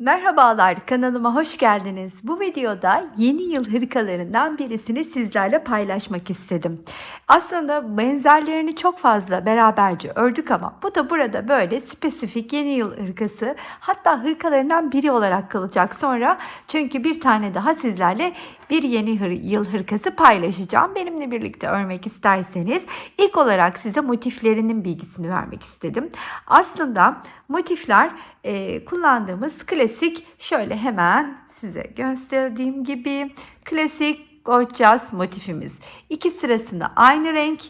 Merhabalar kanalıma hoş geldiniz. Bu videoda yeni yıl hırkalarından birisini sizlerle paylaşmak istedim. Aslında benzerlerini çok fazla beraberce ördük ama bu da burada böyle spesifik yeni yıl hırkası hatta hırkalarından biri olarak kalacak sonra. Çünkü bir tane daha sizlerle bir yeni yıl hırkası paylaşacağım. Benimle birlikte örmek isterseniz ilk olarak size motiflerinin bilgisini vermek istedim. Aslında motifler e, kullandığımız klasik şöyle hemen size gösterdiğim gibi klasik gorgeous motifimiz. İki sırasını aynı renk,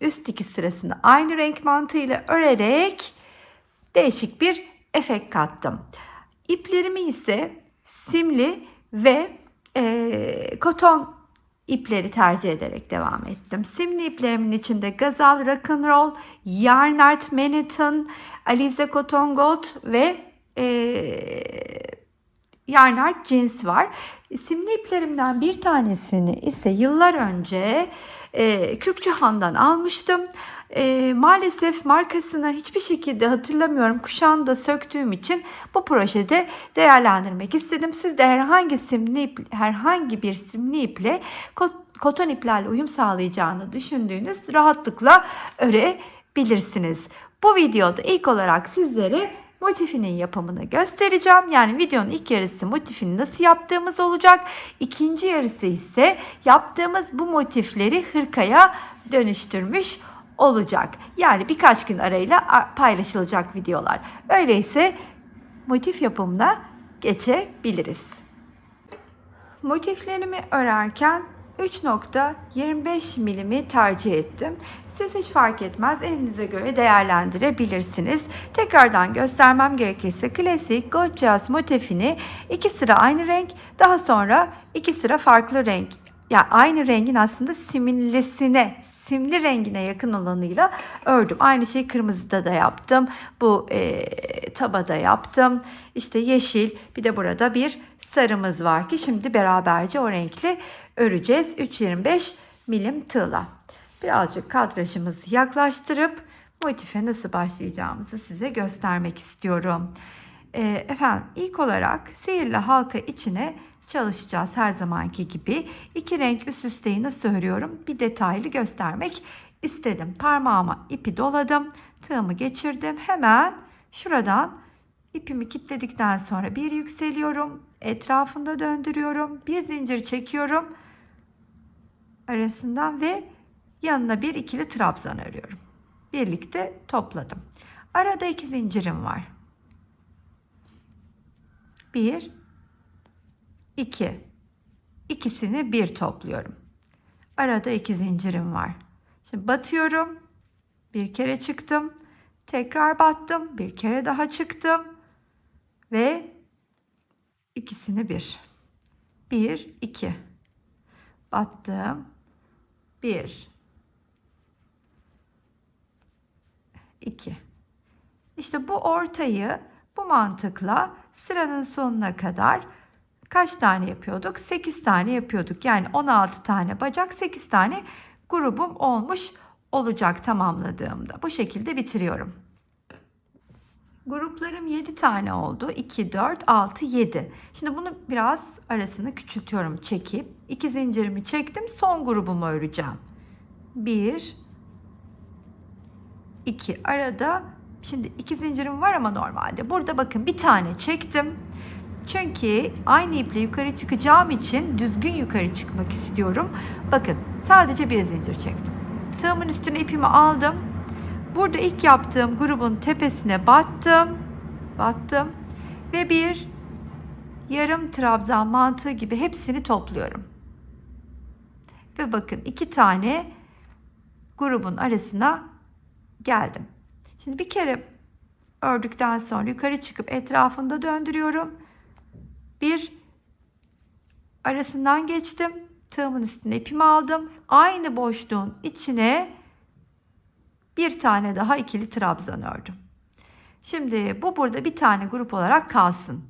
üst iki sırasını aynı renk mantığıyla örerek değişik bir efekt kattım. İplerimi ise simli ve e, koton ipleri tercih ederek devam ettim. Simli iplerimin içinde Gazal Rock'n'Roll, Yarn Art Manhattan, Alize Cotton Gold ve e, Yarn Jeans var. Simli iplerimden bir tanesini ise yıllar önce e, Kürkçühan'dan almıştım. E, maalesef markasını hiçbir şekilde hatırlamıyorum. Kuşağını da söktüğüm için bu projede değerlendirmek istedim. Siz de herhangi simli ip, herhangi bir simli iple kot- koton iplerle uyum sağlayacağını düşündüğünüz rahatlıkla örebilirsiniz. Bu videoda ilk olarak sizlere motifinin yapımını göstereceğim. Yani videonun ilk yarısı motifini nasıl yaptığımız olacak. İkinci yarısı ise yaptığımız bu motifleri hırkaya dönüştürmüş olacak. Yani birkaç gün arayla paylaşılacak videolar. Öyleyse motif yapımına geçebiliriz. Motiflerimi örerken 3.25 milimi tercih ettim. Siz hiç fark etmez elinize göre değerlendirebilirsiniz. Tekrardan göstermem gerekirse klasik Gorgeous motifini iki sıra aynı renk daha sonra iki sıra farklı renk yani aynı rengin aslında simillisine simli rengine yakın olanıyla ördüm. Aynı şeyi kırmızıda da yaptım. Bu e, tabada yaptım. İşte yeşil bir de burada bir sarımız var ki şimdi beraberce o renkli öreceğiz. 3.25 milim tığla. Birazcık kadrajımızı yaklaştırıp motife nasıl başlayacağımızı size göstermek istiyorum. E, efendim ilk olarak sihirli halka içine çalışacağız her zamanki gibi. İki renk üst üsteyi nasıl örüyorum bir detaylı göstermek istedim. Parmağıma ipi doladım. Tığımı geçirdim. Hemen şuradan ipimi kilitledikten sonra bir yükseliyorum. Etrafında döndürüyorum. Bir zincir çekiyorum. Arasından ve yanına bir ikili trabzan örüyorum. Birlikte topladım. Arada iki zincirim var. Bir, 2. İkisini bir topluyorum. Arada iki zincirim var. Şimdi batıyorum. Bir kere çıktım. Tekrar battım. Bir kere daha çıktım. Ve ikisini bir. Bir, iki. Battım. Bir. iki. İşte bu ortayı bu mantıkla sıranın sonuna kadar kaç tane yapıyorduk? 8 tane yapıyorduk. Yani 16 tane bacak, 8 tane grubum olmuş olacak tamamladığımda. Bu şekilde bitiriyorum. Gruplarım 7 tane oldu. 2, 4, 6, 7. Şimdi bunu biraz arasını küçültüyorum çekip. 2 zincirimi çektim. Son grubumu öreceğim. 1, 2. Arada şimdi 2 zincirim var ama normalde. Burada bakın bir tane çektim. Çünkü aynı iple yukarı çıkacağım için düzgün yukarı çıkmak istiyorum. Bakın sadece bir zincir çektim. Tığımın üstüne ipimi aldım. Burada ilk yaptığım grubun tepesine battım. Battım. Ve bir yarım trabzan mantığı gibi hepsini topluyorum. Ve bakın iki tane grubun arasına geldim. Şimdi bir kere ördükten sonra yukarı çıkıp etrafında döndürüyorum bir arasından geçtim. Tığımın üstüne ipimi aldım. Aynı boşluğun içine bir tane daha ikili trabzan ördüm. Şimdi bu burada bir tane grup olarak kalsın.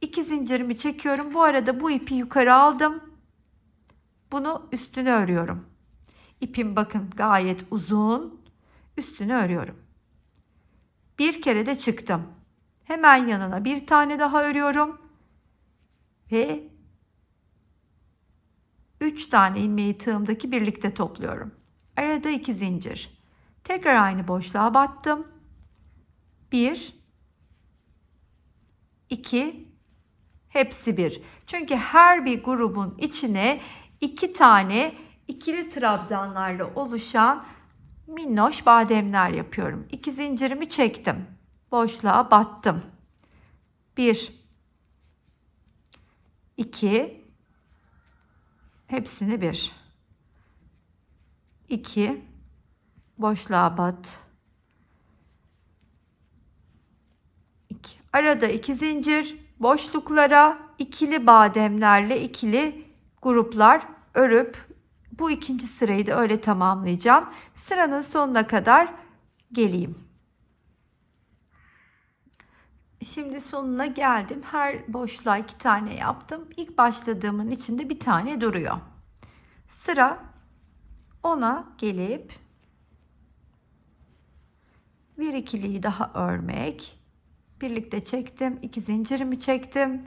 İki zincirimi çekiyorum. Bu arada bu ipi yukarı aldım. Bunu üstüne örüyorum. İpim bakın gayet uzun. Üstüne örüyorum. Bir kere de çıktım. Hemen yanına bir tane daha örüyorum. Ve 3 tane ilmeği tığımdaki birlikte topluyorum. Arada 2 zincir. Tekrar aynı boşluğa battım. 1 2 hepsi bir. Çünkü her bir grubun içine iki tane ikili trabzanlarla oluşan minnoş bademler yapıyorum. İki zincirimi çektim. Boşluğa battım. 1 2 hepsini bir. 2 boşluğa bat. 2 arada iki zincir boşluklara ikili bademlerle ikili gruplar örüp bu ikinci sırayı da öyle tamamlayacağım. Sıranın sonuna kadar geleyim. Şimdi sonuna geldim. Her boşluğa iki tane yaptım. İlk başladığımın içinde bir tane duruyor. Sıra ona gelip bir ikiliyi daha örmek. Birlikte çektim. iki zincirimi çektim.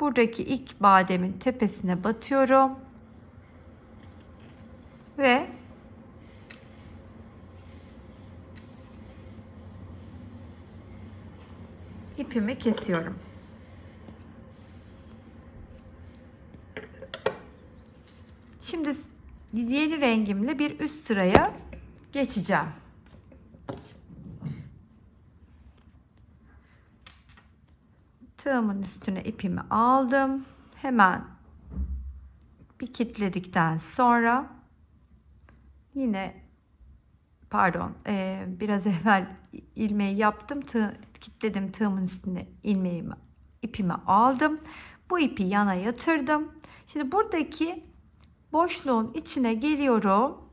Buradaki ilk bademin tepesine batıyorum. Ve ipimi kesiyorum. Şimdi yeni rengimle bir üst sıraya geçeceğim. Tığımın üstüne ipimi aldım. Hemen bir kitledikten sonra yine pardon e, biraz evvel ilmeği yaptım tığ, kitledim tığımın üstüne ilmeğimi ipimi aldım. Bu ipi yana yatırdım. Şimdi buradaki boşluğun içine geliyorum.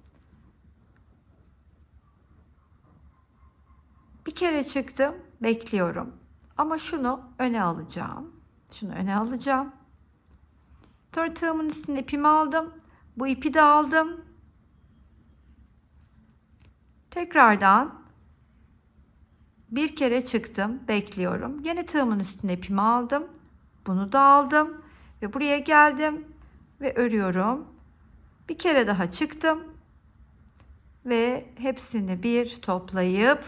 Bir kere çıktım bekliyorum. Ama şunu öne alacağım. Şunu öne alacağım. Sonra tığımın üstüne ipimi aldım. Bu ipi de aldım. Tekrardan bir kere çıktım, bekliyorum. Yine tığımın üstüne ipimi aldım. Bunu da aldım ve buraya geldim ve örüyorum. Bir kere daha çıktım ve hepsini bir toplayıp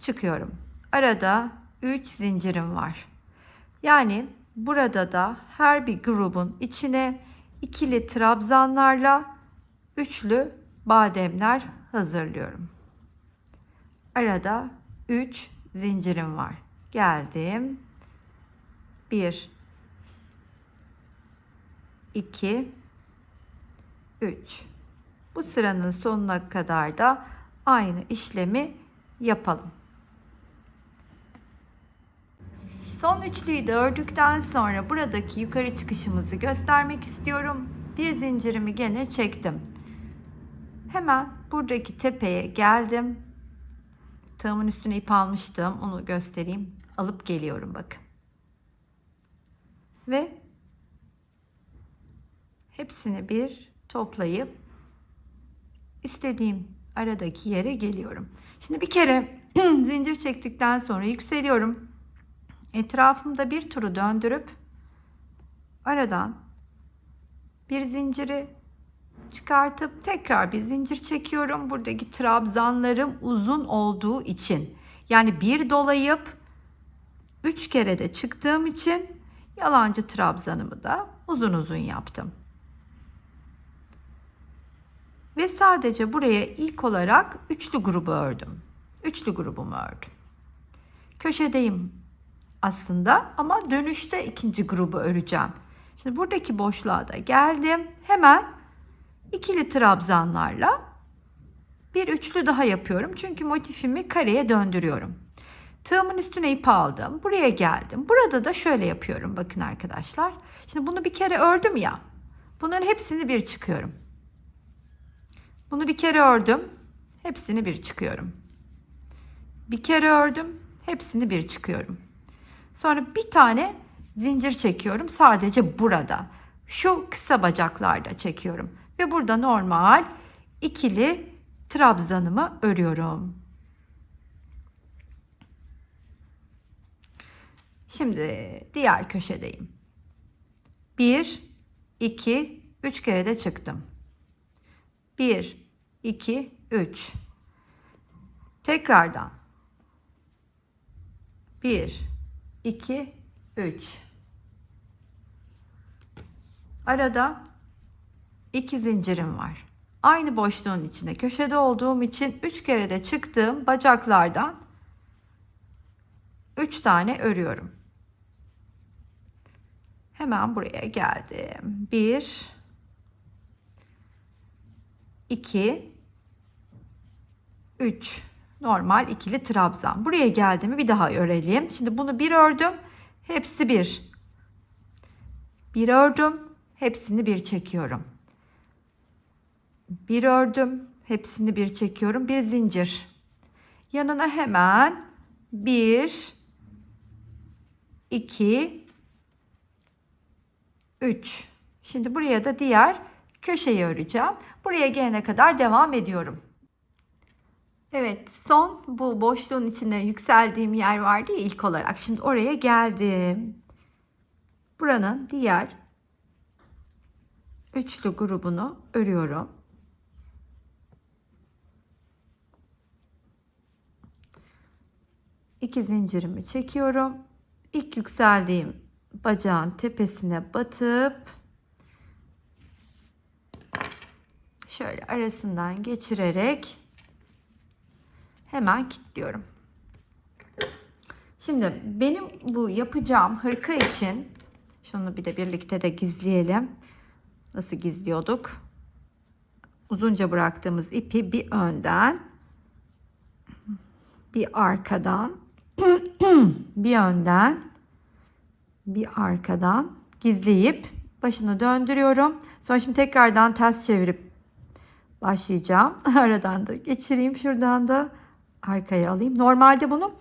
çıkıyorum. Arada 3 zincirim var. Yani burada da her bir grubun içine ikili trabzanlarla üçlü bademler hazırlıyorum. Arada 3 zincirim var. Geldim. 1 2 3 Bu sıranın sonuna kadar da aynı işlemi yapalım. Son üçlüyü de ördükten sonra buradaki yukarı çıkışımızı göstermek istiyorum. Bir zincirimi gene çektim. Hemen buradaki tepeye geldim. Tığımın üstüne ip almıştım. Onu göstereyim. Alıp geliyorum bakın. Ve hepsini bir toplayıp istediğim aradaki yere geliyorum. Şimdi bir kere zincir çektikten sonra yükseliyorum. Etrafımda bir turu döndürüp aradan bir zinciri çıkartıp tekrar bir zincir çekiyorum. Buradaki trabzanlarım uzun olduğu için. Yani bir dolayıp üç kere de çıktığım için yalancı trabzanımı da uzun uzun yaptım. Ve sadece buraya ilk olarak üçlü grubu ördüm. Üçlü grubumu ördüm. Köşedeyim aslında ama dönüşte ikinci grubu öreceğim. Şimdi buradaki boşluğa da geldim. Hemen ikili trabzanlarla bir üçlü daha yapıyorum. Çünkü motifimi kareye döndürüyorum. Tığımın üstüne ip aldım. Buraya geldim. Burada da şöyle yapıyorum. Bakın arkadaşlar. Şimdi bunu bir kere ördüm ya. Bunların hepsini bir çıkıyorum. Bunu bir kere ördüm. Hepsini bir çıkıyorum. Bir kere ördüm. Hepsini bir çıkıyorum. Sonra bir tane zincir çekiyorum. Sadece burada. Şu kısa bacaklarda çekiyorum. Ve burada normal ikili trabzanımı örüyorum. Şimdi diğer köşedeyim. 1, 2, 3 kere de çıktım. 1, 2, 3. Tekrardan. 1, 2, 3. Arada iki zincirim var. Aynı boşluğun içinde köşede olduğum için 3 kere de çıktığım bacaklardan 3 tane örüyorum. Hemen buraya geldim. 1 2 3 normal ikili trabzan. Buraya geldiğimi bir daha örelim. Şimdi bunu bir ördüm. Hepsi bir. Bir ördüm. Hepsini bir çekiyorum. Bir ördüm. Hepsini bir çekiyorum. Bir zincir. Yanına hemen bir, iki, üç. Şimdi buraya da diğer köşeyi öreceğim. Buraya gelene kadar devam ediyorum. Evet son bu boşluğun içine yükseldiğim yer vardı ya ilk olarak. Şimdi oraya geldim. Buranın diğer üçlü grubunu örüyorum. İki zincirimi çekiyorum. İlk yükseldiğim bacağın tepesine batıp şöyle arasından geçirerek hemen kilitliyorum. Şimdi benim bu yapacağım hırka için şunu bir de birlikte de gizleyelim. Nasıl gizliyorduk? Uzunca bıraktığımız ipi bir önden bir arkadan bir önden bir arkadan gizleyip başını döndürüyorum. Sonra şimdi tekrardan ters çevirip başlayacağım. Aradan da geçireyim şuradan da arkaya alayım. Normalde bunu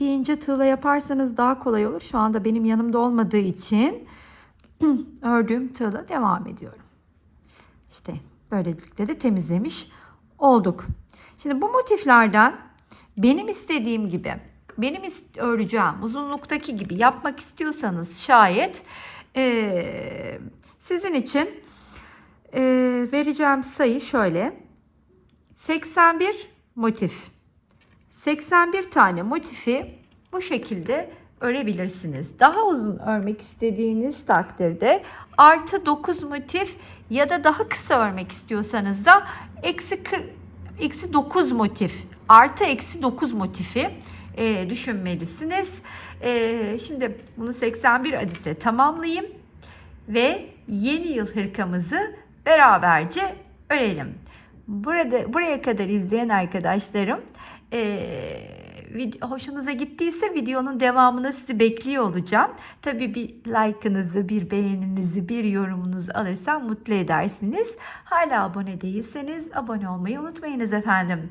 bir ince tığla yaparsanız daha kolay olur. Şu anda benim yanımda olmadığı için ördüğüm tığla devam ediyorum. İşte böylelikle de temizlemiş olduk. Şimdi bu motiflerden benim istediğim gibi benim öreceğim uzunluktaki gibi yapmak istiyorsanız şayet eee, sizin için eee, vereceğim sayı şöyle 81 motif 81 tane motifi bu şekilde örebilirsiniz. Daha uzun örmek istediğiniz takdirde artı 9 motif ya da daha kısa örmek istiyorsanız da eksi, eksi 9 motif artı eksi 9 motifi e, düşünmelisiniz. E, şimdi bunu 81 adete tamamlayayım ve yeni yıl hırkamızı beraberce örelim. Burada buraya kadar izleyen arkadaşlarım vid- hoşunuza gittiyse videonun devamını sizi bekliyor olacağım. Tabii bir like'ınızı, bir beğeninizi, bir yorumunuzu alırsam mutlu edersiniz. Hala abone değilseniz abone olmayı unutmayınız efendim.